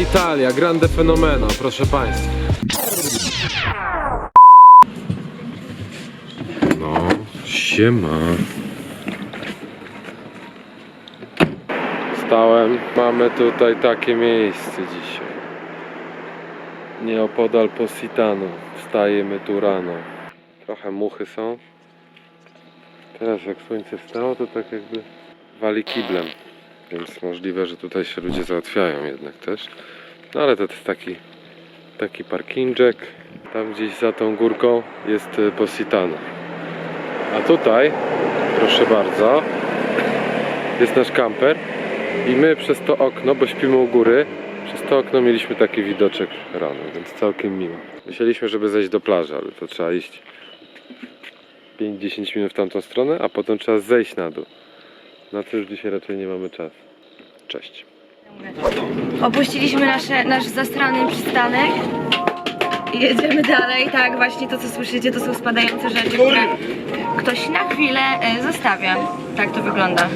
Italia, grande fenomeno, proszę Państwa. No, siema. Stałem, mamy tutaj takie miejsce dzisiaj. Nieopodal Positano. Wstajemy tu rano. Trochę muchy są. Teraz jak słońce wstało, to tak jakby wali kiblem. Więc możliwe, że tutaj się ludzie załatwiają jednak też. No ale to jest taki, taki parkinczek. Tam gdzieś za tą górką jest y, Positano. A tutaj, proszę bardzo, jest nasz kamper. I my przez to okno, bo śpimy u góry, przez to okno mieliśmy taki widoczek rano, więc całkiem miło. Myśleliśmy, żeby zejść do plaży, ale to trzeba iść 5-10 minut w tamtą stronę, a potem trzeba zejść na dół. Na co już dzisiaj raczej nie mamy czasu. Cześć. Opuściliśmy nasze, nasz zastrany przystanek i jedziemy dalej. Tak, właśnie to co słyszycie to są spadające rzeczy, które ktoś na chwilę e, zostawia. Tak to wygląda.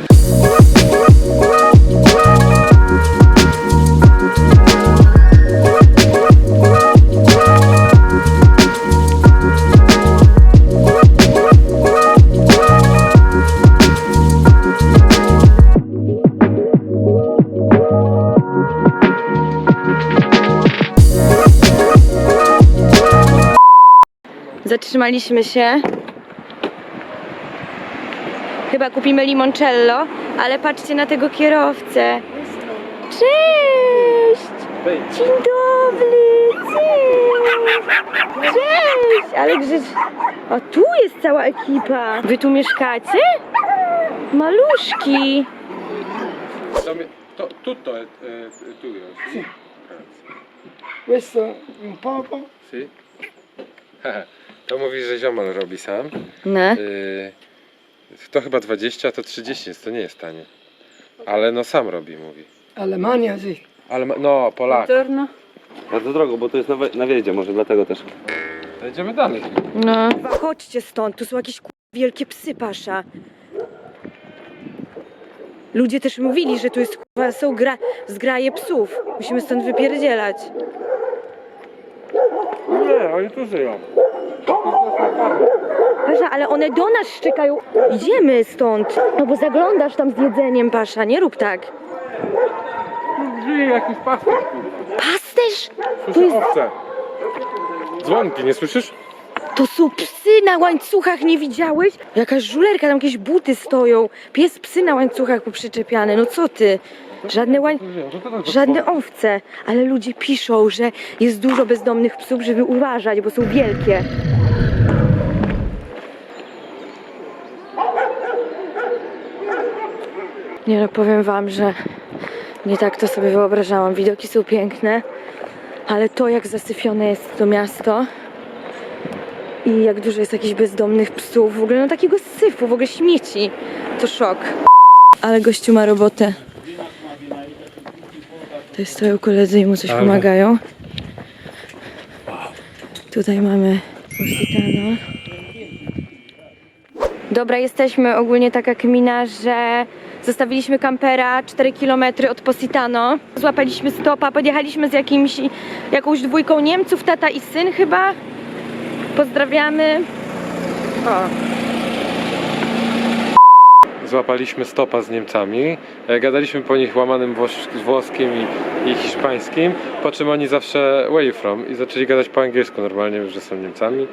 Zatrzymaliśmy się. Chyba kupimy limoncello, ale patrzcie na tego kierowcę. Cześć! Dzień dobry! Cześć! Cześć! Ale grzecz... O, tu jest cała ekipa. Wy tu mieszkacie? Maluszki! To, tutto è tuo, sì? Questo un poco. Sì? To mówi, że ziomal robi sam. No. Yy, to chyba 20, a to 30 jest, to nie jest tanie. Ale no sam robi, mówi. Alemania, sì. Ale ma- no, Polak. Bardzo drogo, bo to jest na, we- na wjeździe, może dlatego też. To Idziemy dalej. No. Chodźcie stąd, tu są jakieś ku- wielkie psy pasza. Ludzie też mówili, że tu jest kurwa, są gra, zgraje psów. Musimy stąd wypierdzielać. Nie, oni tu żyją. Pasza, ale one do nas szczekają. Idziemy stąd. No bo zaglądasz tam z jedzeniem, Pasza, nie rób tak. Żyje jakiś pasterz. Pasterz? To, Słyszę jest, owce. Dzwonki, nie słyszysz? to są psy na łańcuchach, nie widziałeś? Jakaś żulerka, tam jakieś buty stoją. Pies, psy na łańcuchach poprzyczepiane. No co ty? Żadne łań... Żadne owce, ale ludzie piszą, że jest dużo bezdomnych psów, żeby uważać, bo są wielkie. Nie no, powiem wam, że nie tak to sobie wyobrażałam. Widoki są piękne, ale to jak zasyfione jest to miasto i jak dużo jest jakichś bezdomnych psów, w ogóle no takiego syfu, w ogóle śmieci, to szok. Ale gościu ma robotę. Tutaj stoją koledzy i mu coś pomagają. Tutaj mamy Positano. Dobra, jesteśmy ogólnie taka kmina, że zostawiliśmy kampera 4 km od Positano. Złapaliśmy stopa, podjechaliśmy z jakimś, jakąś dwójką Niemców, tata i syn chyba. Pozdrawiamy. O, Złapaliśmy stopa z Niemcami. E, Gadaliśmy po nich łamanym włos- włoskim i, i hiszpańskim, po czym oni zawsze where you from i zaczęli gadać po angielsku normalnie, że są Niemcami.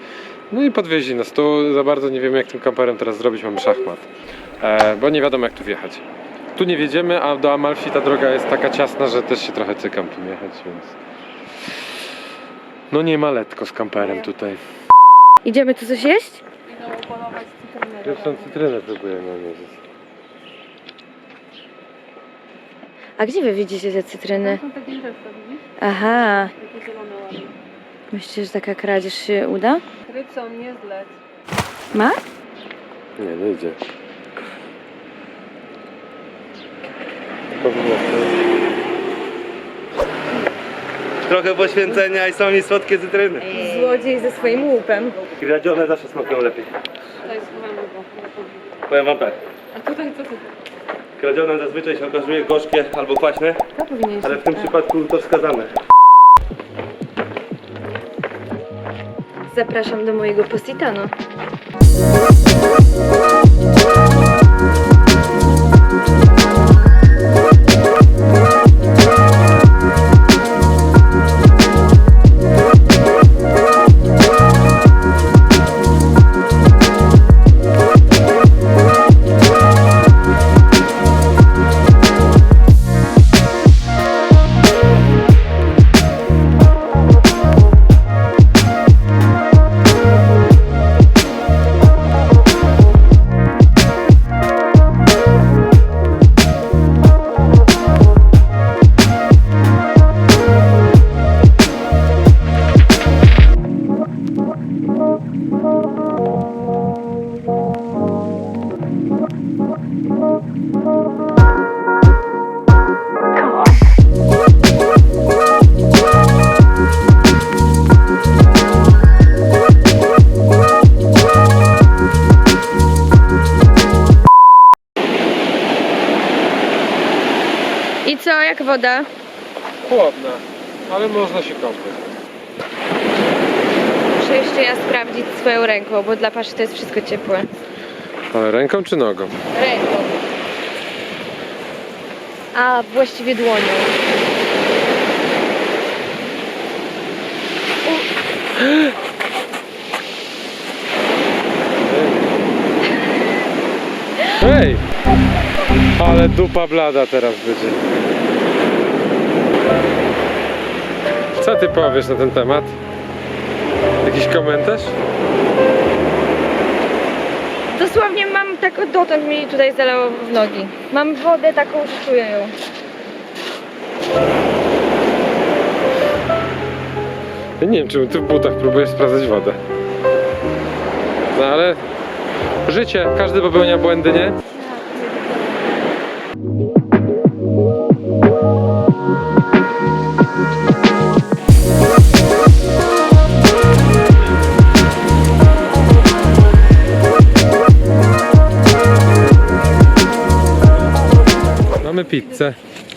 No i podwieźli nas tu. Za bardzo nie wiemy jak tym kamperem teraz zrobić, mamy szachmat. E, bo nie wiadomo jak tu wjechać. Tu nie wiedziemy, a do Amalfi ta droga jest taka ciasna, że też się trochę cykam tym jechać, więc... No nie ma letko z kamperem tutaj. idziemy tu coś jeść? Pierwszą cytrynę próbuję na nie A gdzie wy widzicie te cytryny? Są takie drzewka, widzisz? Aha, Takie zielone ładne. myślicie, że taka kradzież się uda? Krypson, nie zlec. Ma? Nie, nie idzie. Trochę poświęcenia i są mi słodkie cytryny. Złodziej ze swoim łupem. Gradzione zawsze smakują lepiej. Schowamy go. Powiem wam tak. A tutaj co ty? Kradzione zazwyczaj się okazuje gorzkie albo kwaśne, To powinieneś. ale w tym przypadku to wskazane. Zapraszam do mojego positano. I co, jak woda? Chłodna, ale można się kąpać. Muszę jeszcze ja sprawdzić swoją ręką, bo dla paszy to jest wszystko ciepłe. Ale ręką czy nogą? Ręką. A właściwie dłonią. Hej! Ale dupa blada teraz będzie. Co ty powiesz na ten temat? Jakiś komentarz? Dosłownie mam tak od dotąd mi tutaj zalało w nogi. Mam wodę taką, że czuję ją. Ja nie wiem, czemu ty w butach próbujesz sprawdzać wodę. No ale życie, każdy popełnia błędy, nie?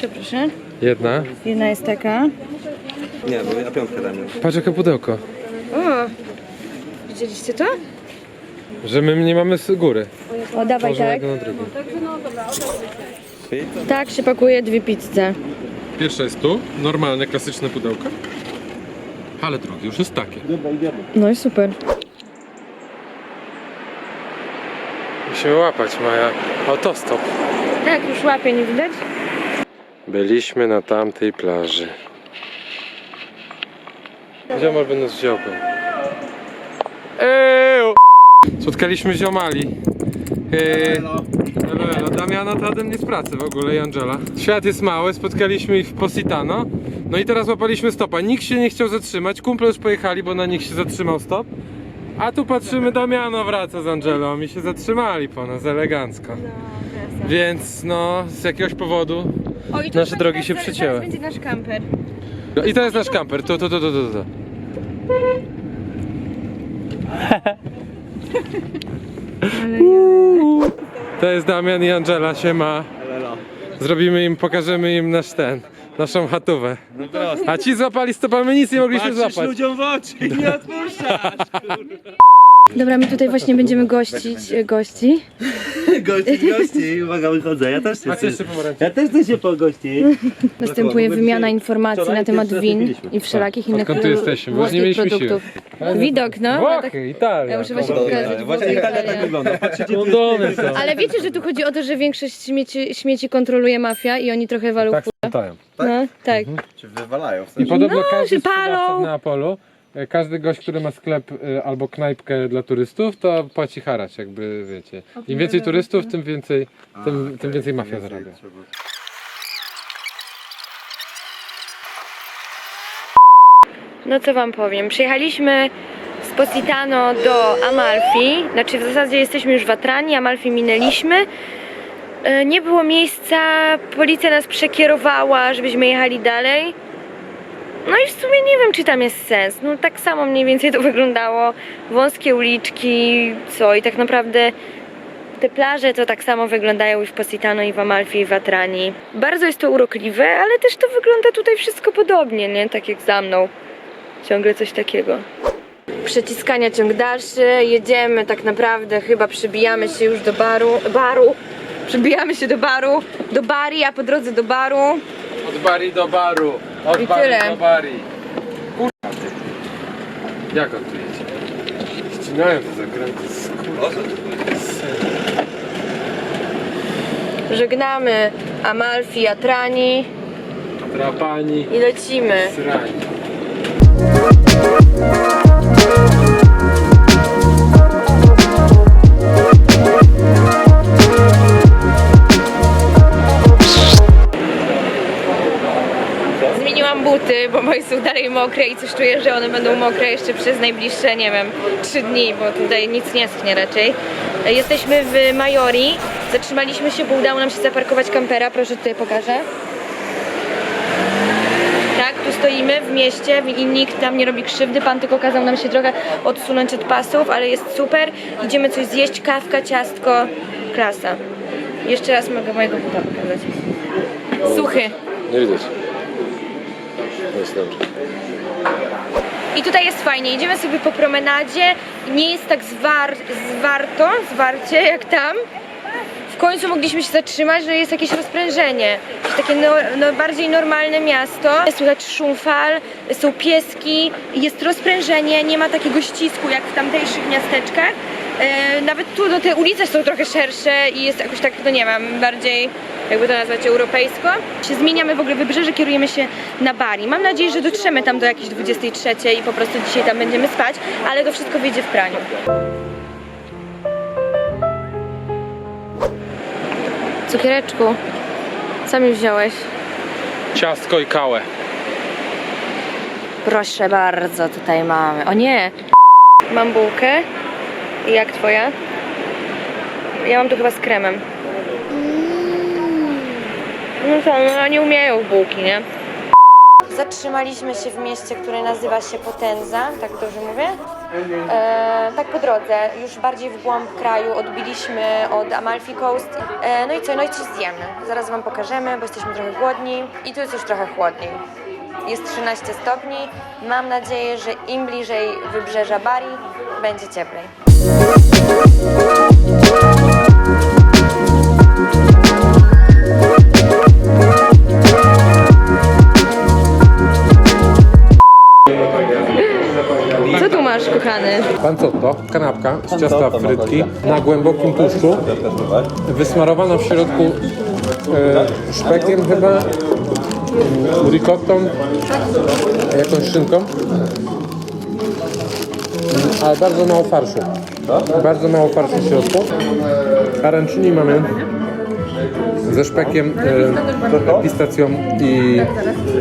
To proszę. Jedna. Jedna jest taka. Nie, bo ja piątkę dam. Patrz jakie pudełko. O! Widzieliście to? Że my nie mamy z góry. O, dawaj tak. Położonego na drugim. Tak się pakuje dwie pizze. Pierwsze jest tu, normalne, klasyczne pudełko. Ale drugie już jest takie. No i super. Musimy łapać, Maja. Autostop. Tak, już łapie, nie widać? Byliśmy na tamtej plaży. Ziomal by nas wziął. Eee! Spotkaliśmy ziomali. Eee, elo, elo. Damiana to ode mnie z pracy w ogóle i Angela. Świat jest mały, spotkaliśmy ich w Positano. No i teraz łapaliśmy stopa. Nikt się nie chciał zatrzymać. Kumple już pojechali, bo na nich się zatrzymał stop. A tu patrzymy, Damiano wraca z Angelą i się zatrzymali po nas elegancko. Więc no, z jakiegoś powodu O, i tu Nasze zaraz- drogi się zaraz przecięły. będzie nasz kamper. No I to jest nasz kamper, to, to, to, to, to, to. To jest Damian i Angela, się ma. Zrobimy im, pokażemy im nasz ten, naszą chatówę. No prosto. A ci złapali stopami, nic nie mogliśmy Patrzysz złapać. ludziom w oczy i nie odpuszczasz. Dobra, my tutaj właśnie będziemy gościć gości. Gości, gości, uwaga, wychodzę. Ja też chcę. Ja też chcę się pogościć. Następuje wymiana informacji na temat win i wszelakich innych Odkąd tu jesteśmy, bo nie mieliśmy produktów. Widok, no. ma tak- Włochy, Italia. Ja muszę właśnie pokazać Właśnie Włochy, Italia tak Italia. wygląda. Patrzycie, tu jest Londony są. Ale wiecie, że tu chodzi o to, że większość śmieci, śmieci kontroluje mafia i oni trochę walą Tak tak. sprzątają. No, tak. Czy wywalają? I podobno No, każdy że palą. sprzedawca w Neapolu, każdy gość, który ma sklep e, albo knajpkę dla turystów, to płaci haracz, jakby wiecie. Im więcej turystów, tym więcej, tym, tym więcej mafia zarabia. No co wam powiem, przyjechaliśmy z Positano do Amalfi, znaczy w zasadzie jesteśmy już w Atrani, Amalfi minęliśmy. E, Nie było miejsca, policja nas przekierowała, żebyśmy jechali dalej. No i w sumie nie wiem, czy tam jest sens. No tak samo mniej więcej to wyglądało. Wąskie uliczki, co i tak naprawdę te plaże to tak samo wyglądają i w Positano, i w Amalfi, i w Atrani. Bardzo jest to urokliwe, ale też to wygląda tutaj wszystko podobnie, nie? Tak jak za mną. Ciągle coś takiego. Przeciskania ciąg dalszy, jedziemy tak naprawdę, chyba przybijamy się już do baru, baru, przybijamy się do baru, do bari, a po drodze do baru Od bari do baru. Od I tyle. do bari. Kurwa ty. Jak on tu jedzie? Ścinają te zakręty. Skurwa. żegnamy Amalfi, Atrani Trapani. i lecimy. Srani. Buty, bo moje są dalej mokre i coś czuję, że one będą mokre jeszcze przez najbliższe, nie wiem, 3 dni, bo tutaj nic nie schnie raczej. Jesteśmy w Majori, zatrzymaliśmy się, bo udało nam się zaparkować kampera, proszę tutaj pokażę. Tak, tu stoimy w mieście i nikt nam nie robi krzywdy, pan tylko kazał nam się trochę odsunąć od pasów, ale jest super. Idziemy coś zjeść, kawka, ciastko, klasa. Jeszcze raz mogę mojego buta pokazać. Suchy. Nie widać. No jest dobrze. I tutaj jest fajnie, idziemy sobie po promenadzie, nie jest tak zwar, zwarto, zwarcie jak tam. W końcu mogliśmy się zatrzymać, że jest jakieś rozprężenie. Jest takie no, no, bardziej normalne miasto. Słychać szum fal, są pieski, jest rozprężenie, nie ma takiego ścisku jak w tamtejszych miasteczkach. E, nawet tu no, te ulice są trochę szersze i jest jakoś tak, no nie wiem, bardziej, jakby to nazwać, europejsko. Się zmieniamy w ogóle wybrzeże, kierujemy się na Bari. Mam nadzieję, że dotrzemy tam do jakiejś 23 i po prostu dzisiaj tam będziemy spać, ale to wszystko wyjdzie w praniu. Cukiereczku, co mi wziąłeś? Ciastko i kałę. Proszę bardzo, tutaj mamy. O nie! Mam bułkę. I jak twoja? Ja mam tu chyba z kremem. No co, no oni umieją w bułki, nie? Zatrzymaliśmy się w mieście, które nazywa się Potenza, tak dobrze mówię? E, tak po drodze, już bardziej w głąb kraju, odbiliśmy od Amalfi Coast. E, no i co, no i coś zjemy. Zaraz wam pokażemy, bo jesteśmy trochę głodni i tu jest już trochę chłodniej. Jest 13 stopni. Mam nadzieję, że im bliżej wybrzeża Bari, będzie cieplej. Co tu masz, kochany? Pancotto, kanapka z ciasta frytki na głębokim tłuszczu, wysmarowana w środku e, szpekiem chyba, mm, ricottą, jakąś szynką, Mm, ale bardzo mało farszu. Bardzo mało farszu w środku. Arancini mamy ze szpekiem, e, pistacją i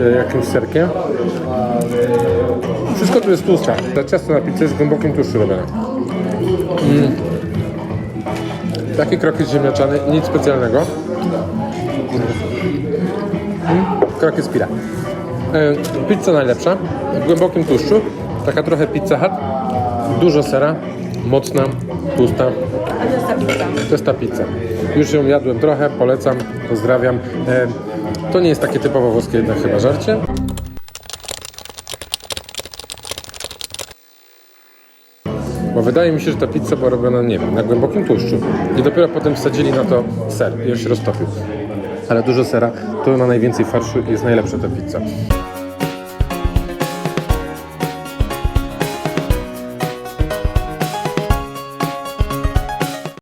e, jakimś serkiem. Wszystko tu jest tłuste. To ciasto na pizzę jest głębokim tłuszczu robione. Mm. Taki krokiet ziemniaczany, nic specjalnego. Mm. Krokiet z pira. E, pizza najlepsza, w głębokim tłuszczu. Taka trochę pizza hut. Dużo sera, mocna, tłusta. To jest ta pizza. Już ją jadłem trochę, polecam, pozdrawiam. E, to nie jest takie typowo włoskie jednak chyba żarcie. Bo wydaje mi się, że ta pizza była robiona, nie wiem, na głębokim tłuszczu. I dopiero potem wsadzili na to ser i się roztopił. Ale dużo sera, to na najwięcej farszu i jest najlepsza ta pizza.